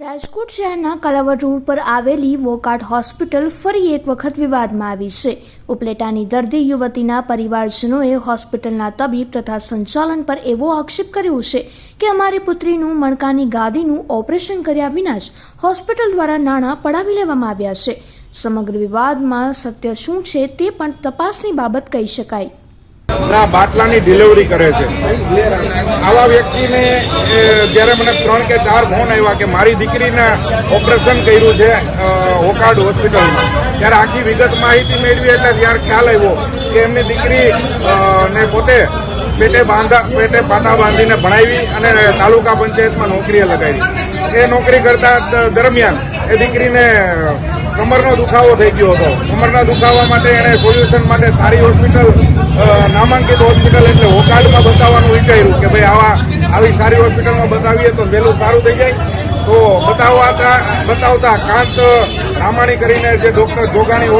રાજકોટ શહેરના કાલાવડ રોડ પર આવેલી વોકાટ હોસ્પિટલ ફરી એક વખત વિવાદમાં આવી છે. ઉપલેટાની દર્દી યુવતીના પરિવારજનોએ હોસ્પિટલના તબીબ તથા સંચાલન પર એવો આક્ષેપ કર્યો છે કે અમારી પુત્રીનું મણકાની ગાદીનું ઓપરેશન કર્યા વિના જ હોસ્પિટલ દ્વારા નાણાં પડાવી લેવામાં આવ્યા છે. સમગ્ર વિવાદમાં સત્ય શું છે તે પણ તપાસની બાબત કહી શકાય. ના, બાટલાની ડિલિવરી કરે છે. આવા વ્યક્તિને જ્યારે મને ત્રણ કે ચાર ફોન આવ્યા કે મારી દીકરીને ઓપરેશન કર્યું છે ઓકાડ હોસ્પિટલમાં. ત્યારે આખી વિગત માહિતી મેળવી એટલે ત્યારે ખ્યાલ આવ્યો કે એમની દીકરી ને પોતે પેટે બાંધા, પેટે પાટા બાંધીને ભણાવી અને તાલુકા પંચાયતમાં નોકરીએ લગાવી. એ નોકરી કરતા દરમિયાન એ દીકરીને કમરનો દુખાવો થઈ ગયો હતો. કમરના દુખાવા માટે એણે સોલ્યુશન માટે સારી હોસ્પિટલ નામાંકિત હોસ્પિટલ એટલે હોકાર્ડમાં બતાવવાનું વિચાર્યું કે ભાઈ આવા, આવી સારી હોસ્પિટલમાં બતાવીએ તો વહેલું સારું થઈ જાય. તો બતાવતા બતાવતા કાંત રામાણી કરીને જે ડૉક્ટર જોગાણી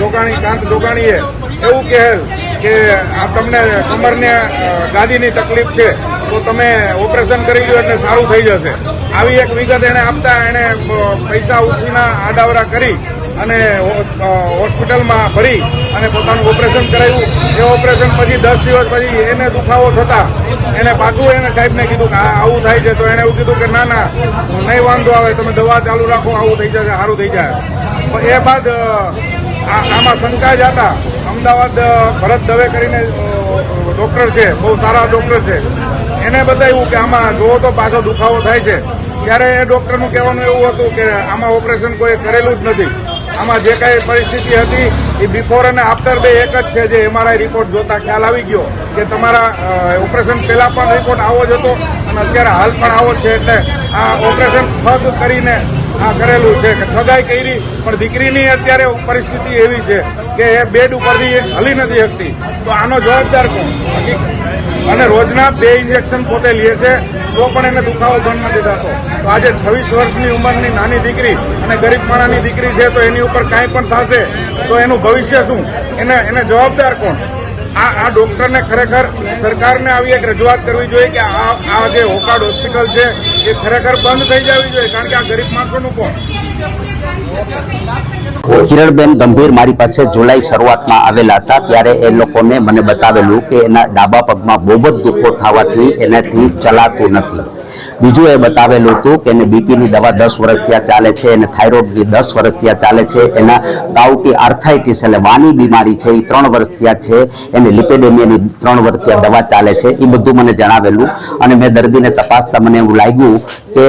જોગાણી, કાંત જોગાણીએ એવું કહેલ કે આ તમને કમરને ગાદીની તકલીફ છે. તો તમે ઓપરેશન કરી લો એટલે સારું થઈ જશે. આવી એક વિગત એણે આપતા એણે પૈસા ઉછીના આડાવરા કરી અને હોસ્પિટલમાં ભરી અને પોતાનું ઓપરેશન કરાવ્યું. એ ઓપરેશન પછી દસ દિવસ પછી એને દુખાવો થતા એને પાછું એને સાહેબને કીધું કે આવું થાય છે. તો એણે એવું કીધું કે ના ના, નહીં વાંધો આવે, તમે દવા ચાલુ રાખો, આવું થઈ જશે, સારું થઈ જાય. એ બાદ આમાં શંકા જ હતા. અમદાવાદ ભરત દવે કરીને ડૉક્ટર છે, બહુ સારા ડૉક્ટર છે. એને બતાવ્યું કે આમાં જો તો પાછો દુખાવો થાય છે. ત્યારે એ ડૉક્ટરનું કહેવાનું એવું હતું કે આમાં ઓપરેશન કોઈ કરેલું જ નથી. આમાં જે કાંઈ પરિસ્થિતિ હતી, એ બિફોર અને આફ્ટર બે એક જ છે જે એમઆરઆઈ રિપોર્ટ જોતા ખ્યાલ આવી ગયો કે તમારા ઓપરેશન પહેલાં પણ રિપોર્ટ આવો જ હતો અને અત્યારે હાલ પણ આવો જ છે એટલે આ ઓપરેશન ઠગ કરીને આ કરેલું છે કે ઠગાઈ કરી, પણ દીકરીની અત્યારે પરિસ્થિતિ એવી છે કે એ બેડ ઉપરથી હલી નથી શકતી. તો આનો જવાબદાર કોણ? અને રોજના બે ઇન્જેક્શન પોતે લે છે, તો પણ એને દુખાવો બંધ નથી થતો. તો આજે છવ્વીસ વર્ષની ઉંમરની નાની દીકરી અને ગરીબ માણાની દીકરી છે, તો એની ઉપર કાંઈ પણ થશે, તો એનું ભવિષ્ય શું? એને એને જવાબદાર કોણ? આ આ ડૉક્ટરને ખરેખર સરકારને આવી એક રજૂઆત કરવી જોઈએ કે આ આ જે હોકાડ હોસ્પિટલ છે, એ ખરેખર બંધ થઈ જવી જોઈએ, કારણ કે આ ગરીબ માણસોનું કોણ? કિરણબેન ગંભીર મારી પાસે જુલાઈ શરૂઆતમાં આવેલા હતા, ત્યારે એ લોકોને મને બતાવેલું કે એના ડાબા પગમાં બહુ જ દુઃખો થવાથી એનાથી ચલાતું નથી. બીજું એ બતાવેલું હતું કે એને બીપીની દવા દસ વર્ષ ત્યાં ચાલે છે, એને થાઇરોઇડની દસ વર્ષ ત્યાં ચાલે છે, એના ગાઉટી આર્થાઇટિસ એટલે વાની બીમારી છે એ ત્રણ વર્ષ ત્યાં છે, એને લિપેડેમિયાની ત્રણ વર્ષ ત્યાં દવા ચાલે છે એ બધું મને જણાવેલું અને મેં દર્દીને તપાસતા મને એવું લાગ્યું કે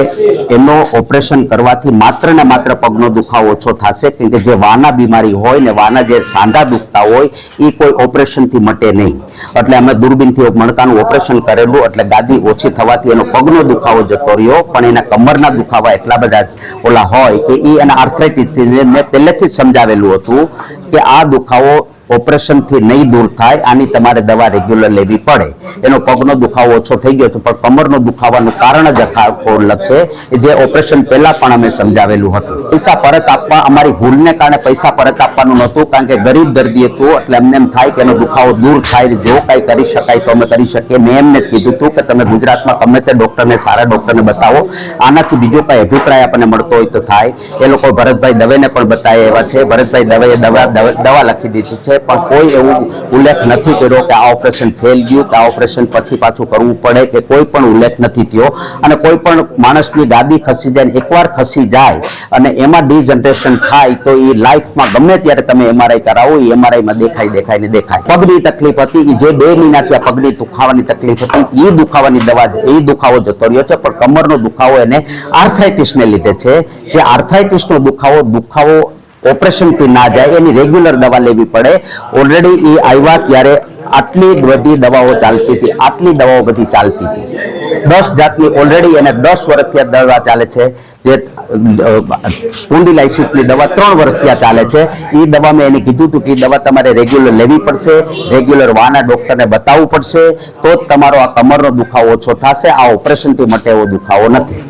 એનો ઓપરેશન કરવાથી માત્ર ને માત્ર પગનો દુખાવો ઓછો થશે, કેમ કે જે વાના બીમારી હોય ને વાના જે સાંધા દુખતા હોય એ કોઈ ઓપરેશનથી મટે નહીં. એટલે અમે દૂરબીનથી મણકાનું ઓપરેશન કરેલું, એટલે ગાદી ઓછી થવાથી એનો પગનો દુખાવો જતો રહ્યો, પણ એના કમરના દુખાવા એટલા બધા ઓલા હોય કે એ એના આર્થરાઇટિસ મેં પહેલેથી જ સમજાવેલું હતું કે આ દુખાવો ઓપરેશનથી નહીં દૂર થાય, આની તમારે દવા રેગ્યુલર લેવી પડે. એનો પગનો દુખાવો ઓછો થઈ ગયો હતો, પણ કમરનો દુખાવાનું કારણ જ અખાકોલક છે જે ઓપરેશન પહેલા પણ અમે સમજાવેલું હતું. પૈસા પરત આપવા, અમારી ભૂલને કારણે પૈસા પરત આપવાનું નહોતું, કારણ કે ગરીબ દર્દી હતું એટલે અમને એમ થાય કે એનો દુખાવો દૂર થાય, જો કાંઈ કરી શકાય તો અમે કરી શકીએ. મેં એમને કીધું હતું કે તમે ગુજરાતમાં ગમે તે ડોક્ટરને, સારા ડૉક્ટરને બતાવો. આનાથી બીજો કાંઈ અભિપ્રાય આપણને મળતો હોય તો થાય. એ લોકો ભરતભાઈ દવેને પણ બતાવે એવા છે. ભરતભાઈ દવેએ દવા દવા દવા લખી દીધી છે. પણ કોઈ એવું ઉલ્લેખ નથી કર્યો કે આ ઓપરેશન ફેલ ગયું, કે આ ઓપરેશન પછી પાછું કરવું પડે કે કોઈ પણ ઉલ્લેખ નથી થયો. અને કોઈ પણ માણસની ગાદી ખસી જાય એકવાર ખસી જાય અને એમાં ડિજનરેશન થાય તો એ લાઈફમાં ગમે ત્યારે તમે એમઆરઆઈ કરાવો, એ એમઆરઆઈમાં દેખાય દેખાય ને દેખાય. પગની તકલીફ હતી જે બે મહિનાથી આ પગની દુખાવાની તકલીફ હતી એ દુખાવાની દવા એ દુખાવો જતો રહ્યો છે, પણ કમરનો દુખાવો એને આર્થરાઇટિસને લીધે છે. જે આર્થરાઇટિસનો દુખાવો દુખાવો ઓપરેશનથી ના જાય, એની રેગ્યુલર દવા લેવી પડે. ઓલરેડી એ આવ્યા ત્યારે આટલી બધી દવાઓ ચાલતી હતી, આટલી દવાઓ બધી ચાલતી હતી. દસ જાતની ઓલરેડી એને દસ વર્ષથી દવા ચાલે છે, જે સ્પોન્ડિલાઇસિસની દવા ત્રણ વર્ષ ત્યાં ચાલે છે. એ દવા મેં એને કીધું હતું કે દવા તમારે રેગ્યુલર લેવી પડશે રેગ્યુલર વાના ડૉક્ટરને બતાવવું પડશે તો જ તમારો આ કમરનો દુખાવો ઓછો થશે આ ઓપરેશનથી માટે એવો દુખાવો નથી.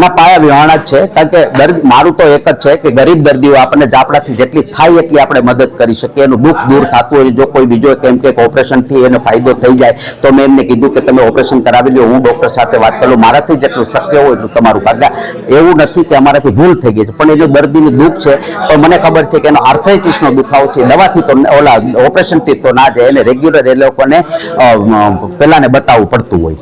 ના પાયા વિહાણા જ છે કારણ કે દર્દ મારું તો એક જ છે કે ગરીબ દર્દીઓ આપણને જાપડાથી જેટલી થાય એટલી આપણે મદદ કરી શકીએ એનું દુઃખ દૂર થતું હોય જો કોઈ બીજો કેમ કે ઓપરેશનથી એનો ફાયદો થઈ જાય તો મેં એમને કીધું કે તમે ઓપરેશન કરાવી લો હું ડૉક્ટર સાથે વાત કરું મારાથી જેટલું શક્ય હોય એટલું તમારું કારણ એવું નથી કે અમારાથી ભૂલ થઈ ગઈ છે. પણ એનું દર્દીનું દુઃખ છે, તો મને ખબર છે કે એનો આર્થરાઇટિસનો દુખાવો છે. દવાથી તો ઓલા ઓપરેશનથી તો ના જાય. એને રેગ્યુલર એ લોકોને પહેલાંને બતાવવું પડતું હોય.